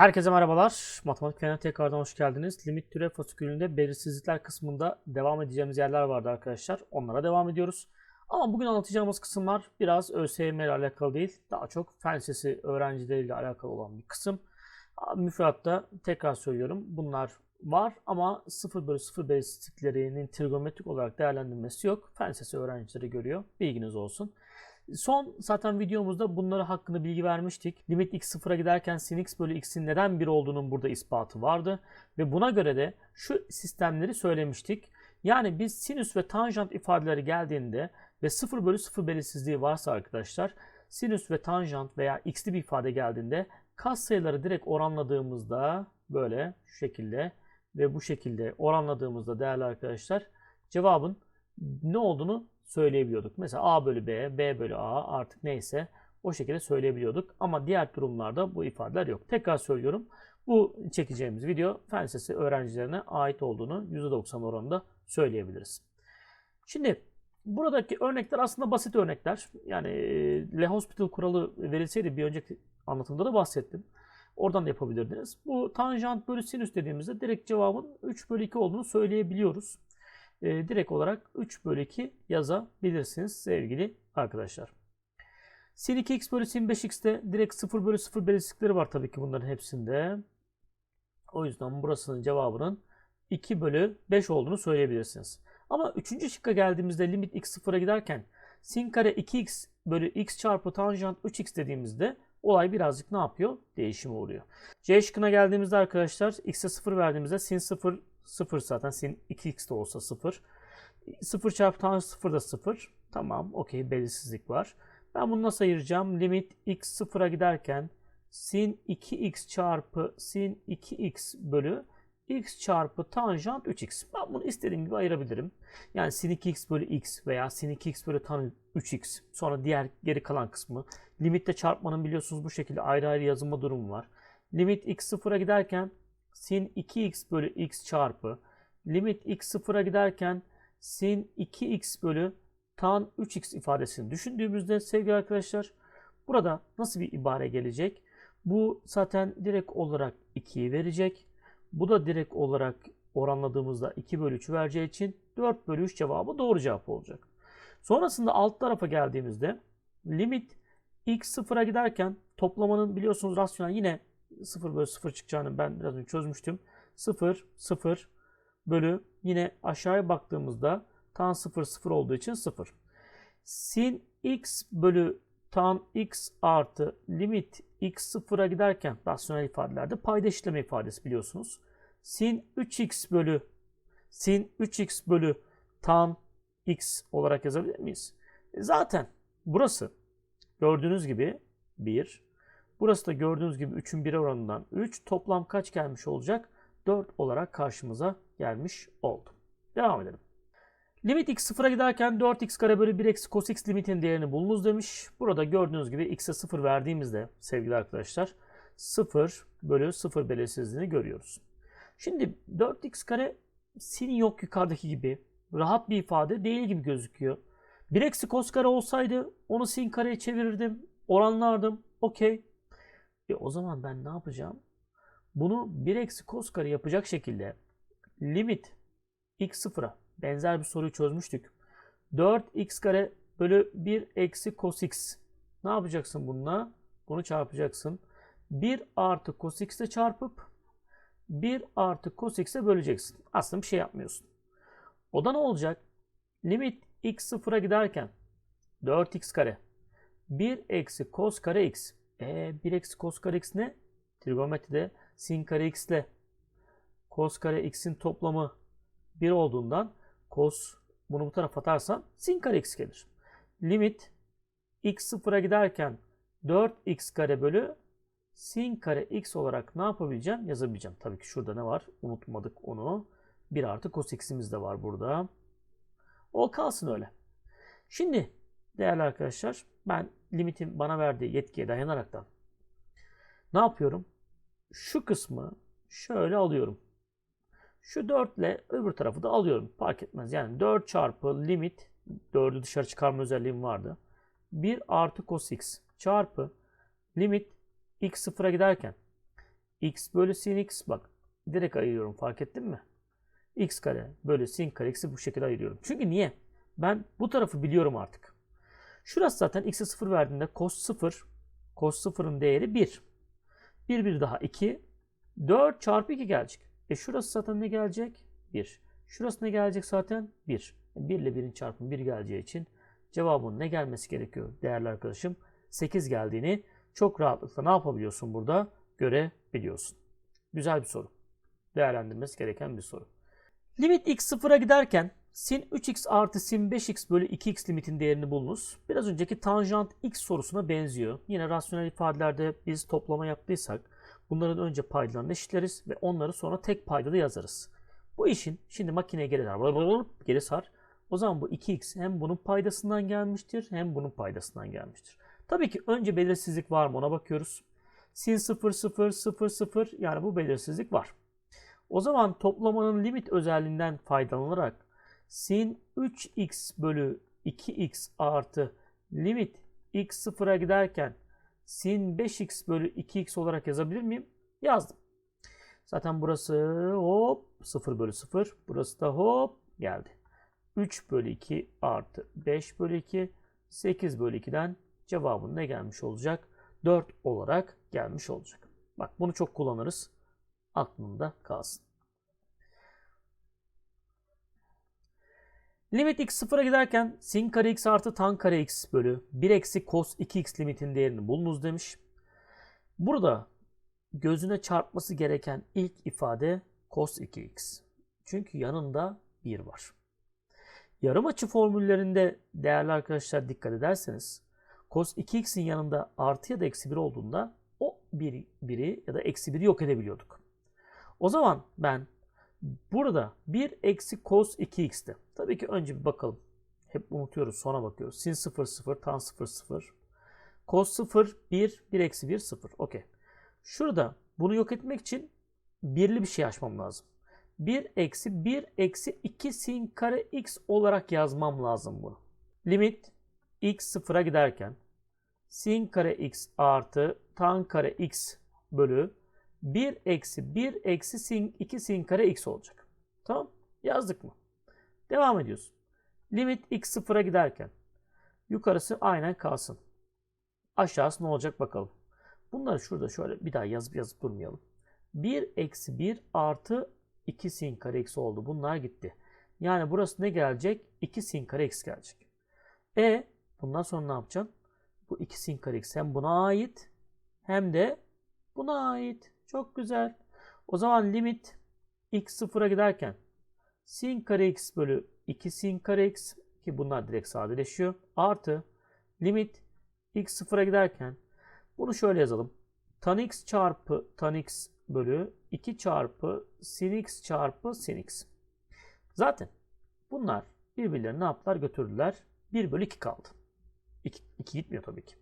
Herkese merhabalar. Matematik Fen'e tekrardan hoş geldiniz. Limit türev fasikülünde belirsizlikler kısmında devam edeceğimiz yerler vardı arkadaşlar. Onlara devam ediyoruz. Ama bugün anlatacağımız kısımlar biraz ÖSYM ile alakalı değil. Daha çok fen lisesi öğrencileriyle alakalı olan bir kısım. Müfredatta tekrar söylüyorum bunlar var ama 0 bölü 0 belirsizliklerinin trigonometrik olarak değerlendirilmesi yok. Fen lisesi öğrencileri görüyor. Bilginiz olsun. Son zaten videomuzda bunları hakkında bilgi vermiştik. Limit x sıfıra giderken sin x bölü x'in neden 1 olduğunun burada ispatı vardı. Ve buna göre de şu sistemleri söylemiştik. Yani biz sinüs ve tanjant ifadeleri geldiğinde ve 0 bölü 0 belirsizliği varsa arkadaşlar sinüs ve tanjant veya x'li bir ifade geldiğinde kas sayıları direkt oranladığımızda böyle şu şekilde ve bu şekilde oranladığımızda değerli arkadaşlar cevabın ne olduğunu söyleyebiliyorduk. Mesela A bölü B, B bölü A artık neyse o şekilde söyleyebiliyorduk. Ama diğer durumlarda bu ifadeler yok. Tekrar söylüyorum. Bu çekeceğimiz video fen lisesi öğrencilerine ait olduğunu %90 oranında söyleyebiliriz. Şimdi buradaki örnekler aslında basit örnekler. Yani Le Hospital kuralı verilseydi bir önceki anlatımda da bahsettim. Oradan da yapabilirdiniz. Bu tanjant bölü sinüs dediğimizde direkt cevabın 3 bölü 2 olduğunu söyleyebiliyoruz e, direkt olarak 3 bölü 2 yazabilirsiniz sevgili arkadaşlar. Sin 2x bölü sin 5x'te direkt 0 bölü 0 belirsizlikleri var tabii ki bunların hepsinde. O yüzden burasının cevabının 2 bölü 5 olduğunu söyleyebilirsiniz. Ama 3. şıkka geldiğimizde limit x sıfıra giderken sin kare 2x bölü x çarpı tanjant 3x dediğimizde olay birazcık ne yapıyor? Değişime uğruyor. C şıkkına geldiğimizde arkadaşlar x'e 0 verdiğimizde sin 0 0 zaten sin 2x de olsa 0. 0 çarpı tanjant 0 da 0. Tamam okey belirsizlik var. Ben bunu nasıl ayıracağım? Limit x 0'a giderken sin 2x çarpı sin 2x bölü x çarpı tanjant 3x. Ben bunu istediğim gibi ayırabilirim. Yani sin 2x bölü x veya sin 2x bölü tan 3x. Sonra diğer geri kalan kısmı. Limitte çarpmanın biliyorsunuz bu şekilde ayrı ayrı yazılma durumu var. Limit x 0'a giderken sin 2x bölü x çarpı limit x sıfıra giderken sin 2x bölü tan 3x ifadesini düşündüğümüzde sevgili arkadaşlar burada nasıl bir ibare gelecek? Bu zaten direkt olarak 2'yi verecek. Bu da direkt olarak oranladığımızda 2 bölü 3 vereceği için 4 bölü 3 cevabı doğru cevap olacak. Sonrasında alt tarafa geldiğimizde limit x sıfıra giderken toplamanın biliyorsunuz rasyonel yine 0 bölü 0 çıkacağını ben biraz önce çözmüştüm. 0, 0 bölü yine aşağıya baktığımızda tan 0, 0 olduğu için 0. Sin x bölü tan x artı limit x 0'a giderken rasyonel ifadelerde payda işleme ifadesi biliyorsunuz. Sin 3x bölü sin 3x bölü tan x olarak yazabilir miyiz? E zaten burası gördüğünüz gibi 1, Burası da gördüğünüz gibi 3'ün 1'e oranından 3. Toplam kaç gelmiş olacak? 4 olarak karşımıza gelmiş oldu. Devam edelim. Limit x sıfıra giderken 4x kare bölü 1 eksi cos x limitin değerini bulunuz demiş. Burada gördüğünüz gibi x'e 0 verdiğimizde sevgili arkadaşlar 0 bölü 0 belirsizliğini görüyoruz. Şimdi 4x kare sin yok yukarıdaki gibi rahat bir ifade değil gibi gözüküyor. 1 eksi cos kare olsaydı onu sin kareye çevirirdim, oranlardım. Okey. E o zaman ben ne yapacağım? Bunu 1 eksi cos kare yapacak şekilde limit x sıfıra benzer bir soruyu çözmüştük. 4x kare bölü 1 eksi cos x. Ne yapacaksın bununla? Bunu çarpacaksın. 1 artı cos x ile çarpıp 1 artı cos x'e böleceksin. Aslında bir şey yapmıyorsun. O da ne olacak? Limit x sıfıra giderken 4x kare 1 eksi cos kare x e 1 eksi cos kare x ne? Trigonometride sin kare x ile cos kare x'in toplamı 1 olduğundan cos bunu bu tarafa atarsan sin kare x gelir. Limit x sıfıra giderken 4x kare bölü sin kare x olarak ne yapabileceğim? Yazabileceğim. Tabii ki şurada ne var? Unutmadık onu. 1 artı cos x'imiz de var burada. O kalsın öyle. Şimdi değerli arkadaşlar ben limitin bana verdiği yetkiye dayanaraktan ne yapıyorum? Şu kısmı şöyle alıyorum. Şu 4 ile öbür tarafı da alıyorum. Fark etmez. Yani 4 çarpı limit 4'ü dışarı çıkarma özelliğim vardı. 1 artı cos x çarpı limit x sıfıra giderken x bölü sin x bak direkt ayırıyorum fark ettin mi? x kare bölü sin kare x'i bu şekilde ayırıyorum. Çünkü niye? Ben bu tarafı biliyorum artık. Şurası zaten x'e 0 verdiğinde cos 0 cos 0'ın değeri 1. 1 1 daha 2 4 çarpı 2 gelecek. E şurası zaten ne gelecek? 1. Şurası ne gelecek zaten? 1. 1 ile 1'in çarpımı 1 geleceği için cevabın ne gelmesi gerekiyor değerli arkadaşım? 8 geldiğini çok rahatlıkla ne yapabiliyorsun burada? Görebiliyorsun. Güzel bir soru. Değerlendirmesi gereken bir soru. Limit x sıfıra giderken sin 3x artı sin 5x bölü 2x limitin değerini bulunuz. Biraz önceki tanjant x sorusuna benziyor. Yine rasyonel ifadelerde biz toplama yaptıysak bunların önce paydalarını eşitleriz ve onları sonra tek paydada yazarız. Bu işin şimdi makineye geri sar. Geri sar. O zaman bu 2x hem bunun paydasından gelmiştir hem bunun paydasından gelmiştir. Tabii ki önce belirsizlik var mı ona bakıyoruz. Sin 0 0 0 0 yani bu belirsizlik var. O zaman toplamanın limit özelliğinden faydalanarak sin 3x bölü 2x artı limit x sıfıra giderken sin 5x bölü 2x olarak yazabilir miyim? Yazdım. Zaten burası hop 0 bölü 0. Burası da hop geldi. 3 bölü 2 artı 5 bölü 2 8 bölü 2'den cevabın ne gelmiş olacak? 4 olarak gelmiş olacak. Bak bunu çok kullanırız. Aklında kalsın. Limit x sıfıra giderken sin kare x artı tan kare x bölü 1 eksi cos 2x limitin değerini bulunuz demiş. Burada gözüne çarpması gereken ilk ifade cos 2x. Çünkü yanında 1 var. Yarım açı formüllerinde değerli arkadaşlar dikkat ederseniz cos 2x'in yanında artı ya da eksi 1 olduğunda o 1, 1'i ya da eksi 1'i yok edebiliyorduk. O zaman ben burada 1 eksi cos 2x'ti. Tabii ki önce bir bakalım. Hep unutuyoruz sonra bakıyoruz. Sin 0 0 tan 0 0. Cos 0 1 1 eksi 1 0. Okey. Şurada bunu yok etmek için birli bir şey açmam lazım. 1 eksi 1 eksi 2 sin kare x olarak yazmam lazım bunu. Limit x sıfıra giderken sin kare x artı tan kare x bölü 1 eksi 1 eksi sin 2 sin kare x olacak. Tamam yazdık mı? Devam ediyorsun. Limit x sıfıra giderken yukarısı aynen kalsın. Aşağısı ne olacak bakalım. Bunları şurada şöyle bir daha yazıp yazıp durmayalım. 1 eksi 1 artı 2 sin kare x oldu. Bunlar gitti. Yani burası ne gelecek? 2 sin kare x gelecek. E bundan sonra ne yapacaksın? Bu 2 sin kare x hem buna ait hem de buna ait. Çok güzel. O zaman limit x sıfıra giderken sin kare x bölü 2 sin kare x ki bunlar direkt sadeleşiyor. Artı limit x sıfıra giderken bunu şöyle yazalım. Tan x çarpı tan x bölü 2 çarpı sin x çarpı sin x. Zaten bunlar birbirlerini ne yaptılar götürdüler. 1 bölü 2 kaldı. 2, 2 gitmiyor tabii ki.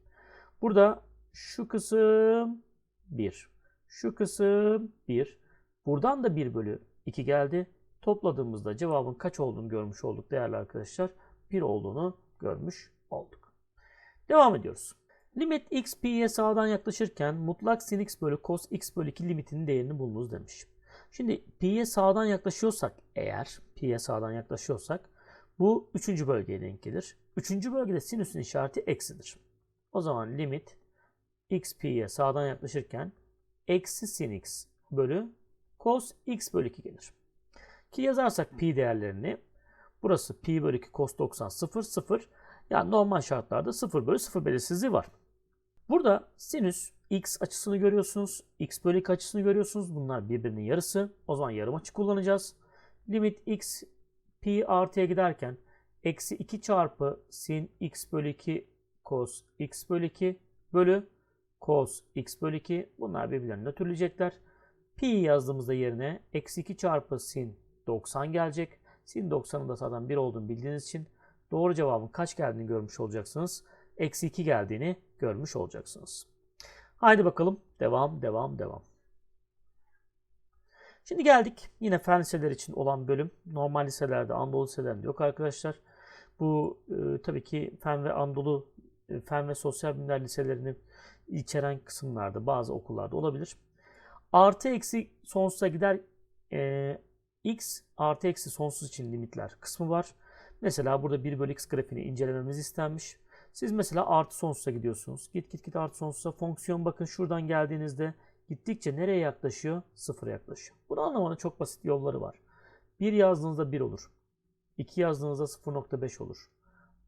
Burada şu kısım 1. Şu kısım 1. Buradan da 1 bölü 2 geldi. Topladığımızda cevabın kaç olduğunu görmüş olduk değerli arkadaşlar. 1 olduğunu görmüş olduk. Devam ediyoruz. Limit x pi'ye sağdan yaklaşırken mutlak sin x bölü cos x bölü 2 limitinin değerini bulunuz demiş. Şimdi pi'ye sağdan yaklaşıyorsak eğer pi'ye sağdan yaklaşıyorsak bu üçüncü bölgeye denk gelir. Üçüncü bölgede sinüsün işareti eksidir. O zaman limit x pi'ye sağdan yaklaşırken eksi sin x bölü cos x bölü 2 gelir. Ki yazarsak pi değerlerini burası pi bölü 2 cos 90 0 0 yani normal şartlarda 0 bölü 0 belirsizliği var. Burada sinüs x açısını görüyorsunuz. x bölü 2 açısını görüyorsunuz. Bunlar birbirinin yarısı. O zaman yarım açı kullanacağız. Limit x pi artıya giderken eksi 2 çarpı sin x bölü 2 cos x bölü 2 bölü cos x bölü 2 bunlar birbirlerini nötrleyecekler. Pi yazdığımızda yerine eksi 2 çarpı sin 90 gelecek. Sin 90'ın da zaten 1 olduğunu bildiğiniz için doğru cevabın kaç geldiğini görmüş olacaksınız. Eksi 2 geldiğini görmüş olacaksınız. Haydi bakalım devam devam devam. Şimdi geldik yine fen liseler için olan bölüm. Normal liselerde, Anadolu liselerinde yok arkadaşlar. Bu e, tabii ki fen ve Anadolu, e, fen ve sosyal bilimler liselerini içeren kısımlarda bazı okullarda olabilir. Artı eksi sonsuza gider e, x artı eksi sonsuz için limitler kısmı var. Mesela burada 1 bölü x grafiğini incelememiz istenmiş. Siz mesela artı sonsuza gidiyorsunuz. Git git git artı sonsuza. Fonksiyon bakın şuradan geldiğinizde gittikçe nereye yaklaşıyor? Sıfıra yaklaşıyor. Bunu anlamanın çok basit yolları var. 1 yazdığınızda 1 olur. 2 yazdığınızda 0.5 olur.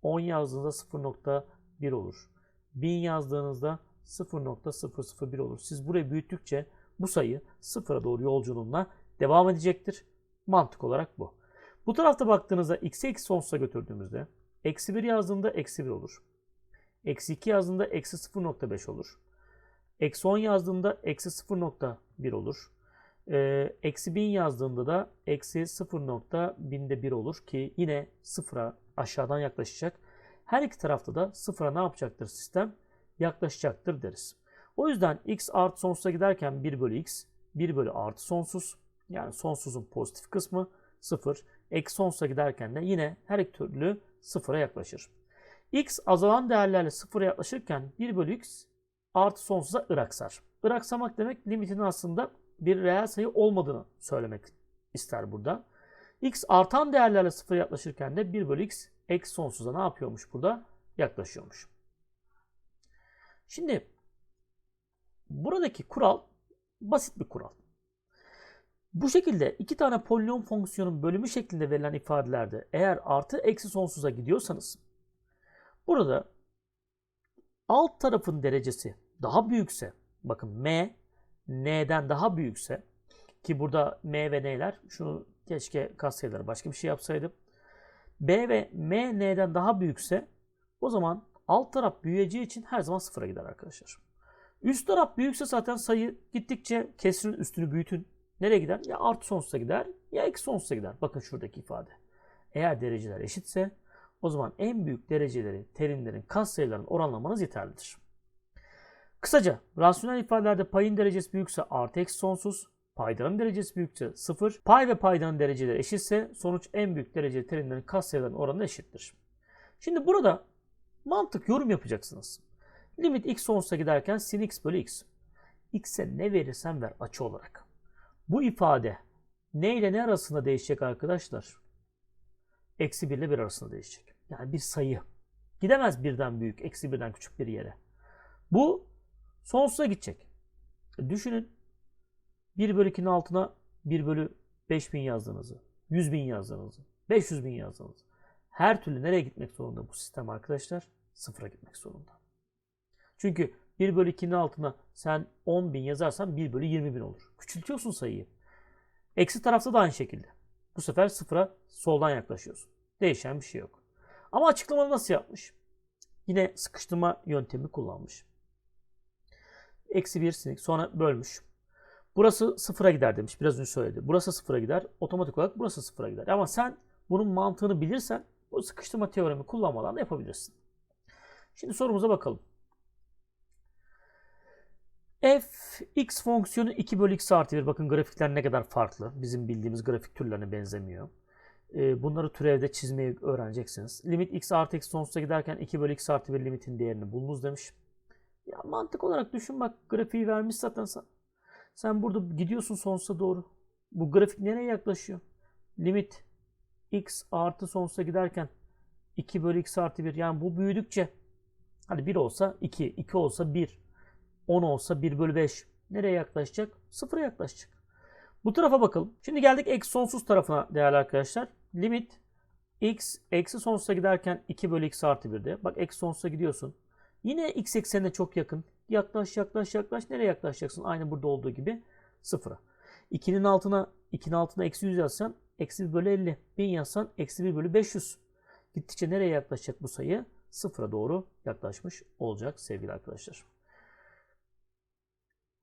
10 yazdığınızda 0.1 olur. 1000 yazdığınızda 0.001 olur. Siz burayı büyüttükçe bu sayı sıfıra doğru yolculuğuna devam edecektir. Mantık olarak bu. Bu tarafta baktığınızda x'e eksi sonsuza götürdüğümüzde eksi 1 yazdığında eksi 1 olur. Eksi 2 yazdığında eksi 0.5 olur. Eksi 10 yazdığında eksi 0.1 olur. Ee, eksi 1000 yazdığında da eksi 0.1000'de 1 olur ki yine sıfıra aşağıdan yaklaşacak. Her iki tarafta da sıfıra ne yapacaktır sistem? Yaklaşacaktır deriz. O yüzden x artı sonsuza giderken 1 bölü x, 1 bölü artı sonsuz yani sonsuzun pozitif kısmı 0. Eksi sonsuza giderken de yine her türlü sıfıra yaklaşır. x azalan değerlerle sıfıra yaklaşırken 1 bölü x artı sonsuza ıraksar. Iraksamak demek limitin aslında bir reel sayı olmadığını söylemek ister burada. x artan değerlerle sıfıra yaklaşırken de 1 bölü x eksi sonsuza ne yapıyormuş burada? Yaklaşıyormuş. Şimdi buradaki kural basit bir kural. Bu şekilde iki tane polinom fonksiyonun bölümü şeklinde verilen ifadelerde eğer artı eksi sonsuza gidiyorsanız burada alt tarafın derecesi daha büyükse bakın m n'den daha büyükse ki burada m ve n'ler şunu keşke katsayıları başka bir şey yapsaydım. b ve m n'den daha büyükse o zaman alt taraf büyüyeceği için her zaman sıfıra gider arkadaşlar. Üst taraf büyükse zaten sayı gittikçe kesrin üstünü büyütün. Nereye gider? Ya artı sonsuza gider ya eksi sonsuza gider. Bakın şuradaki ifade. Eğer dereceler eşitse o zaman en büyük dereceleri, terimlerin, katsayıların oranlamanız yeterlidir. Kısaca rasyonel ifadelerde payın derecesi büyükse artı eksi sonsuz, paydanın derecesi büyükse sıfır, pay ve paydanın dereceleri eşitse sonuç en büyük dereceli terimlerin katsayıların oranı eşittir. Şimdi burada mantık yorum yapacaksınız. Limit x sonsuza giderken sin x bölü x. x'e ne verirsen ver açı olarak. Bu ifade ne ile ne arasında değişecek arkadaşlar? Eksi 1 ile 1 arasında değişecek. Yani bir sayı. Gidemez birden büyük, eksi birden küçük bir yere. Bu sonsuza gidecek. E, düşünün 1 bölü 2'nin altına 1 bölü 5000 yazdığınızı, 100 bin yazdığınızı, 500 bin yazdığınızı. Her türlü nereye gitmek zorunda bu sistem arkadaşlar? Sıfıra gitmek zorunda. Çünkü 1 bölü 2'nin altına sen 10 bin yazarsan 1 bölü 20 bin olur. Küçültüyorsun sayıyı. Eksi tarafta da aynı şekilde. Bu sefer sıfıra soldan yaklaşıyorsun. Değişen bir şey yok. Ama açıklamayı nasıl yapmış? Yine sıkıştırma yöntemi kullanmış. Eksi 1 sinik sonra bölmüş. Burası sıfıra gider demiş. Biraz önce söyledi. Burası sıfıra gider. Otomatik olarak burası sıfıra gider. Ama sen bunun mantığını bilirsen bu sıkıştırma teoremi kullanmadan da yapabilirsin. Şimdi sorumuza bakalım f x fonksiyonu 2 bölü x artı 1. Bakın grafikler ne kadar farklı. Bizim bildiğimiz grafik türlerine benzemiyor. Ee, bunları türevde çizmeyi öğreneceksiniz. Limit x artı x sonsuza giderken 2 bölü x artı 1 limitin değerini bulunuz demiş. Ya mantık olarak düşün bak grafiği vermiş zaten sen. Sen burada gidiyorsun sonsuza doğru. Bu grafik nereye yaklaşıyor? Limit x artı sonsuza giderken 2 bölü x artı 1. Yani bu büyüdükçe hadi 1 olsa 2, 2 olsa 1. 10 olsa 1 bölü 5 nereye yaklaşacak? Sıfıra yaklaşacak. Bu tarafa bakalım. Şimdi geldik eksi sonsuz tarafına değerli arkadaşlar. Limit x eksi sonsuza giderken 2 bölü x artı 1'de. Bak eksi sonsuza gidiyorsun. Yine x eksenine çok yakın. Yaklaş yaklaş yaklaş. Nereye yaklaşacaksın? Aynı burada olduğu gibi sıfıra. 2'nin altına 2'nin altına eksi 100 yazsan eksi 1 bölü 50. 1000 yazsan eksi 1 bölü 500. Gittikçe nereye yaklaşacak bu sayı? Sıfıra doğru yaklaşmış olacak sevgili arkadaşlar.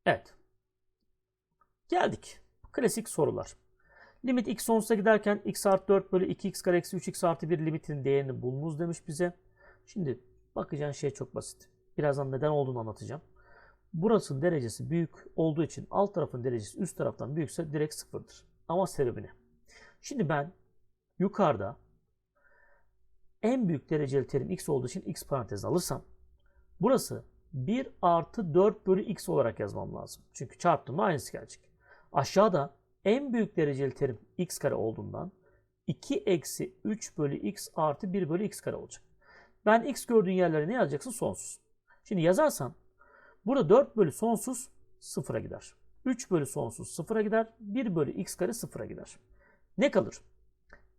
Evet. Geldik. Klasik sorular. Limit x sonsuza giderken x artı 4 bölü 2x kare eksi 3x artı 1 limitinin değerini bulunuz demiş bize. Şimdi bakacağın şey çok basit. Birazdan neden olduğunu anlatacağım. Burasının derecesi büyük olduğu için alt tarafın derecesi üst taraftan büyükse direkt sıfırdır. Ama sebebi ne? Şimdi ben yukarıda en büyük dereceli terim x olduğu için x parantez alırsam burası 1 artı 4 bölü x olarak yazmam lazım. Çünkü çarptığımda aynısı gelecek. Aşağıda en büyük dereceli terim x kare olduğundan 2 eksi 3 bölü x artı 1 bölü x kare olacak. Ben x gördüğün yerlere ne yazacaksın? Sonsuz. Şimdi yazarsan burada 4 bölü sonsuz sıfıra gider. 3 bölü sonsuz sıfıra gider. 1 bölü x kare sıfıra gider. Ne kalır?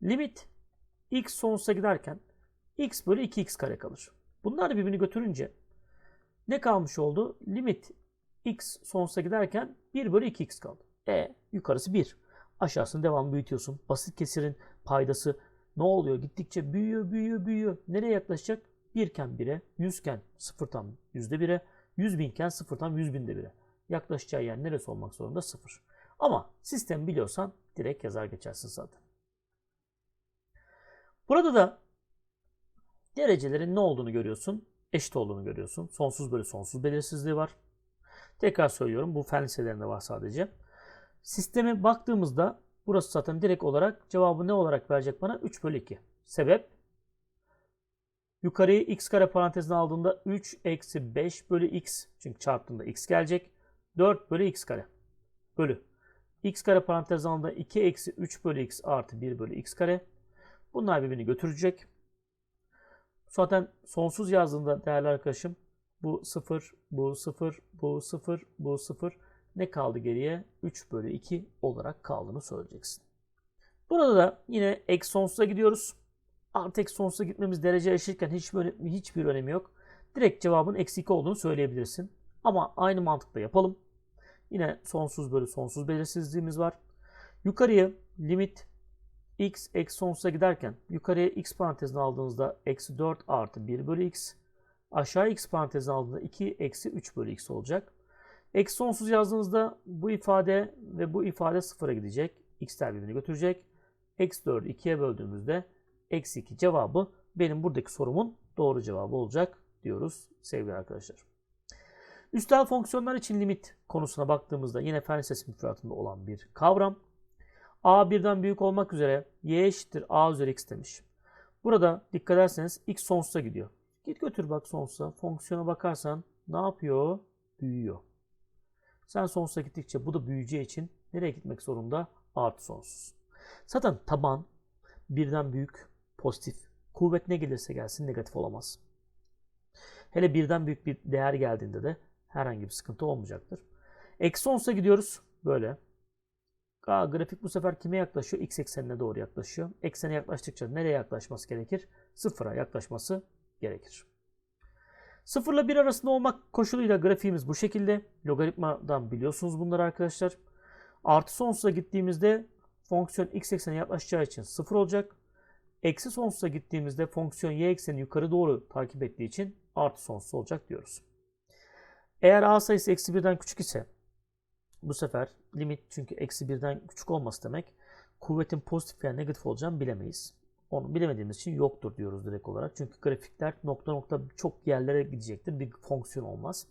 Limit x sonsuza giderken x bölü 2x kare kalır. Bunlar birbirini götürünce ne kalmış oldu? Limit x sonsuza giderken 1 bölü 2x kaldı. E yukarısı 1. Aşağısını devam büyütüyorsun. Basit kesirin paydası ne oluyor? Gittikçe büyüyor, büyüyor, büyüyor. Nereye yaklaşacak? 1 iken 1'e, 100 iken 0'tan %1'e, 100 binken 0'tan 100 binde 1'e. Yaklaşacağı yer neresi olmak zorunda? 0. Ama sistem biliyorsan direkt yazar geçersin zaten. Burada da derecelerin ne olduğunu görüyorsun. Eşit olduğunu görüyorsun. Sonsuz bölü sonsuz belirsizliği var. Tekrar söylüyorum bu fen liselerinde var sadece. Sisteme baktığımızda burası zaten direkt olarak cevabı ne olarak verecek bana? 3 bölü 2. Sebep? Yukarıyı x kare parantezine aldığında 3 eksi 5 bölü x. Çünkü çarptığında x gelecek. 4 bölü x kare. Bölü. X kare parantezine aldığında 2 eksi 3 bölü x artı 1 bölü x kare. Bunlar birbirini götürecek. Zaten sonsuz yazdığında değerli arkadaşım bu 0, bu 0, bu 0, bu 0 ne kaldı geriye? 3 bölü 2 olarak kaldığını söyleyeceksin. Burada da yine eksi sonsuza gidiyoruz. Artı eksi sonsuza gitmemiz derece eşitken hiçbir, hiçbir önemi yok. Direkt cevabın eksi 2 olduğunu söyleyebilirsin. Ama aynı mantıkla yapalım. Yine sonsuz bölü sonsuz belirsizliğimiz var. Yukarıya limit x eksi sonsuza giderken yukarıya x parantezine aldığınızda eksi 4 artı 1 bölü x. Aşağı x parantezine aldığında 2 eksi 3 bölü x olacak. Eksi sonsuz yazdığınızda bu ifade ve bu ifade sıfıra gidecek. X'ler birbirini götürecek. Eksi 4'ü 2'ye böldüğümüzde eksi 2 cevabı benim buradaki sorumun doğru cevabı olacak diyoruz sevgili arkadaşlar. Üstel fonksiyonlar için limit konusuna baktığımızda yine fen lisesi müfredatında olan bir kavram. a birden büyük olmak üzere y eşittir a üzeri x demiş. Burada dikkat ederseniz x sonsuza gidiyor. Git götür bak sonsuza. Fonksiyona bakarsan ne yapıyor? Büyüyor. Sen sonsuza gittikçe bu da büyüyeceği için nereye gitmek zorunda? Artı sonsuz. Zaten taban birden büyük pozitif. Kuvvet ne gelirse gelsin negatif olamaz. Hele birden büyük bir değer geldiğinde de herhangi bir sıkıntı olmayacaktır. Eksi sonsuza gidiyoruz. Böyle. Aa, grafik bu sefer kime yaklaşıyor? X eksenine doğru yaklaşıyor. Eksene yaklaştıkça nereye yaklaşması gerekir? Sıfıra yaklaşması gerekir. 0 ile 1 arasında olmak koşuluyla grafiğimiz bu şekilde. Logaritmadan biliyorsunuz bunları arkadaşlar. Artı sonsuza gittiğimizde fonksiyon x eksene yaklaşacağı için 0 olacak. Eksi sonsuza gittiğimizde fonksiyon y ekseni yukarı doğru takip ettiği için artı sonsuz olacak diyoruz. Eğer a sayısı eksi 1'den küçük ise bu sefer limit çünkü eksi 1'den küçük olması demek kuvvetin pozitif veya negatif olacağını bilemeyiz. Onu bilemediğimiz için yoktur diyoruz direkt olarak. Çünkü grafikler nokta nokta çok yerlere gidecektir. Bir fonksiyon olmaz.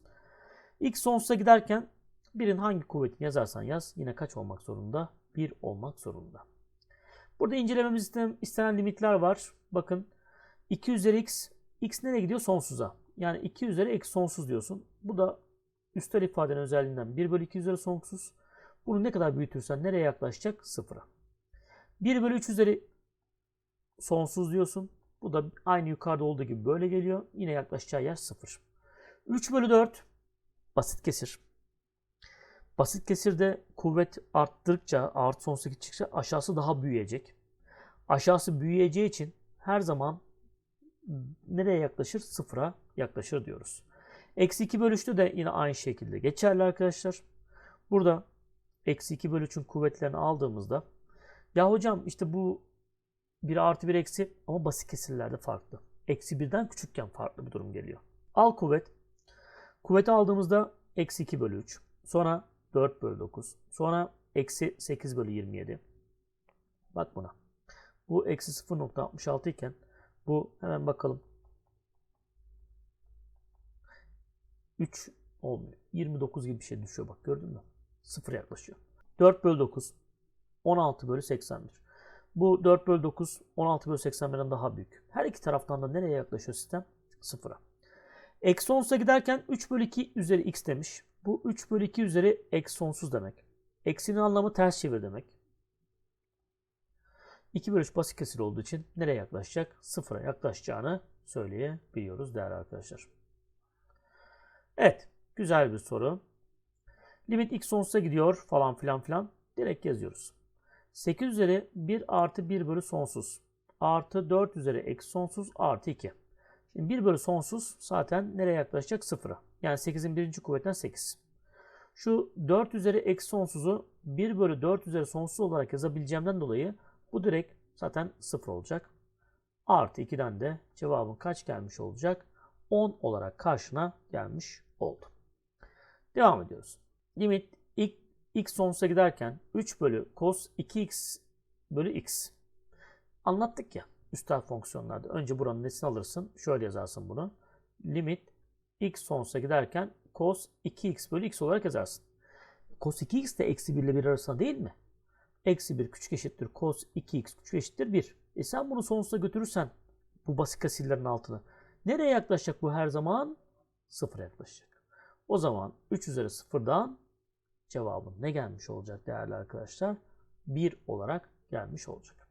X sonsuza giderken birin hangi kuvvetini yazarsan yaz yine kaç olmak zorunda? 1 olmak zorunda. Burada incelememiz istenen limitler var. Bakın 2 üzeri x, x nereye gidiyor? Sonsuza. Yani 2 üzeri eksi sonsuz diyorsun. Bu da üstel ifadenin özelliğinden 1 bölü 2 üzeri sonsuz. Bunu ne kadar büyütürsen nereye yaklaşacak? Sıfıra. 1 bölü 3 üzeri sonsuz diyorsun. Bu da aynı yukarıda olduğu gibi böyle geliyor. Yine yaklaşacağı yer 0. 3 bölü 4 basit kesir. Basit kesirde kuvvet arttıkça, artı sonsuza gidecekçe aşağısı daha büyüyecek. Aşağısı büyüyeceği için her zaman nereye yaklaşır? Sıfıra yaklaşır diyoruz. Eksi 2 bölü 3'te de yine aynı şekilde geçerli arkadaşlar. Burada eksi 2 bölü 3'ün kuvvetlerini aldığımızda ya hocam işte bu 1 artı 1 eksi ama basit kesirlerde farklı. Eksi 1'den küçükken farklı bir durum geliyor. Al kuvvet. Kuvveti aldığımızda eksi 2 bölü 3. Sonra 4 bölü 9. Sonra eksi 8 bölü 27. Bak buna. Bu eksi 0.66 iken bu hemen bakalım. 3 olmuyor. 29 gibi bir şey düşüyor bak gördün mü? 0 yaklaşıyor. 4 bölü 9. 16 bölü 81. Bu 4 bölü 9 16 bölü 81'den daha büyük. Her iki taraftan da nereye yaklaşıyor sistem? Sıfıra. Eksi sonsuza giderken 3 bölü 2 üzeri x demiş. Bu 3 bölü 2 üzeri eksi sonsuz demek. Eksinin anlamı ters çevir demek. 2 bölü 3 basit kesir olduğu için nereye yaklaşacak? Sıfıra yaklaşacağını söyleyebiliyoruz değerli arkadaşlar. Evet. Güzel bir soru. Limit x sonsuza gidiyor falan filan filan. Direkt yazıyoruz. 8 üzeri 1 artı 1 bölü sonsuz. Artı 4 üzeri eksi sonsuz artı 2. Şimdi 1 bölü sonsuz zaten nereye yaklaşacak? Sıfıra. Yani 8'in birinci kuvvetinden 8. Şu 4 üzeri eksi sonsuzu 1 bölü 4 üzeri sonsuz olarak yazabileceğimden dolayı bu direkt zaten 0 olacak. Artı 2'den de cevabın kaç gelmiş olacak? 10 olarak karşına gelmiş oldu. Devam ediyoruz. Limit x, x sonsuza giderken 3 bölü cos 2x bölü x. Anlattık ya üstel fonksiyonlarda. Önce buranın nesini alırsın. Şöyle yazarsın bunu. Limit x sonsuza giderken cos 2x bölü x olarak yazarsın. Cos 2x de eksi 1 ile 1 arasında değil mi? Eksi 1 küçük eşittir cos 2x küçük eşittir 1. E sen bunu sonsuza götürürsen bu basit kasillerin altını nereye yaklaşacak bu her zaman? Sıfıra yaklaşacak. O zaman 3 üzeri sıfırdan cevabın ne gelmiş olacak değerli arkadaşlar? 1 olarak gelmiş olacak.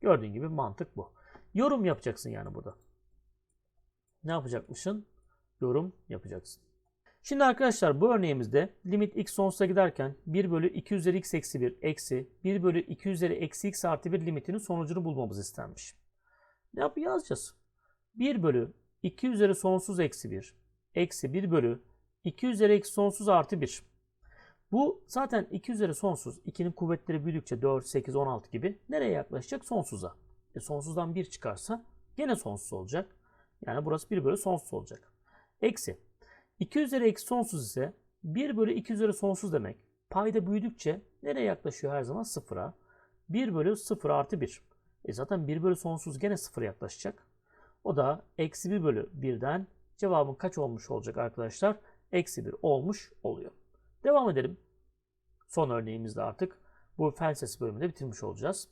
Gördüğün gibi mantık bu. Yorum yapacaksın yani burada. Ne yapacakmışsın? Yorum yapacaksın. Şimdi arkadaşlar bu örneğimizde limit x sonsuza giderken 1 bölü 2 üzeri x eksi 1 eksi 1 bölü 2 üzeri eksi x artı 1 limitinin sonucunu bulmamız istenmiş. Ne yap yazacağız? 1 bölü 2 üzeri sonsuz eksi 1 eksi 1 bölü 2 üzeri eksi sonsuz artı 1. Bu zaten 2 üzeri sonsuz. 2'nin kuvvetleri büyüdükçe 4, 8, 16 gibi nereye yaklaşacak? Sonsuza. E sonsuzdan 1 çıkarsa gene sonsuz olacak. Yani burası 1 bölü sonsuz olacak. Eksi 2 üzeri eksi sonsuz ise 1 bölü 2 üzeri sonsuz demek. Payda büyüdükçe nereye yaklaşıyor her zaman? Sıfıra. 1 bölü 0 artı 1. E zaten 1 bölü sonsuz gene sıfıra yaklaşacak. O da eksi 1 bölü 1'den cevabın kaç olmuş olacak arkadaşlar? Eksi 1 olmuş oluyor. Devam edelim. Son örneğimizde artık bu felsefesi bölümünde bitirmiş olacağız.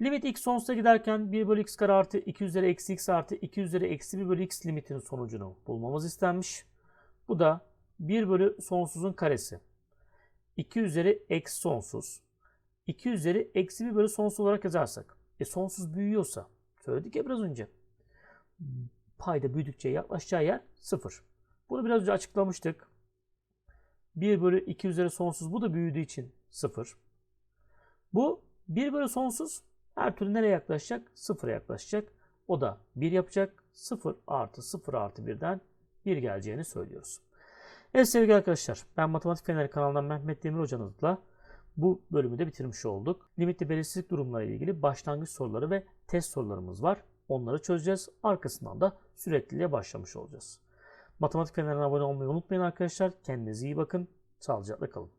Limit x sonsuza giderken 1 bölü x kare artı 2 üzeri eksi x artı 2 üzeri eksi 1 bölü x limitinin sonucunu bulmamız istenmiş. Bu da 1 bölü sonsuzun karesi. 2 üzeri eksi sonsuz. 2 üzeri eksi 1 bölü sonsuz olarak yazarsak. E sonsuz büyüyorsa. Söyledik ya biraz önce. Payda büyüdükçe yaklaşacağı yer 0. Bunu biraz önce açıklamıştık. 1 bölü 2 üzeri sonsuz bu da büyüdüğü için 0. Bu 1 bölü sonsuz her türlü nereye yaklaşacak? 0'a yaklaşacak. O da 1 yapacak. 0 artı 0 artı 1'den 1 geleceğini söylüyoruz. Evet sevgili arkadaşlar ben Matematik Feneri kanalından Mehmet Demir hocanızla bu bölümü de bitirmiş olduk. Limitli belirsizlik durumları ile ilgili başlangıç soruları ve test sorularımız var. Onları çözeceğiz. Arkasından da sürekliliğe başlamış olacağız. Matematik Feneri'ne abone olmayı unutmayın arkadaşlar. Kendinize iyi bakın. Sağlıcakla kalın.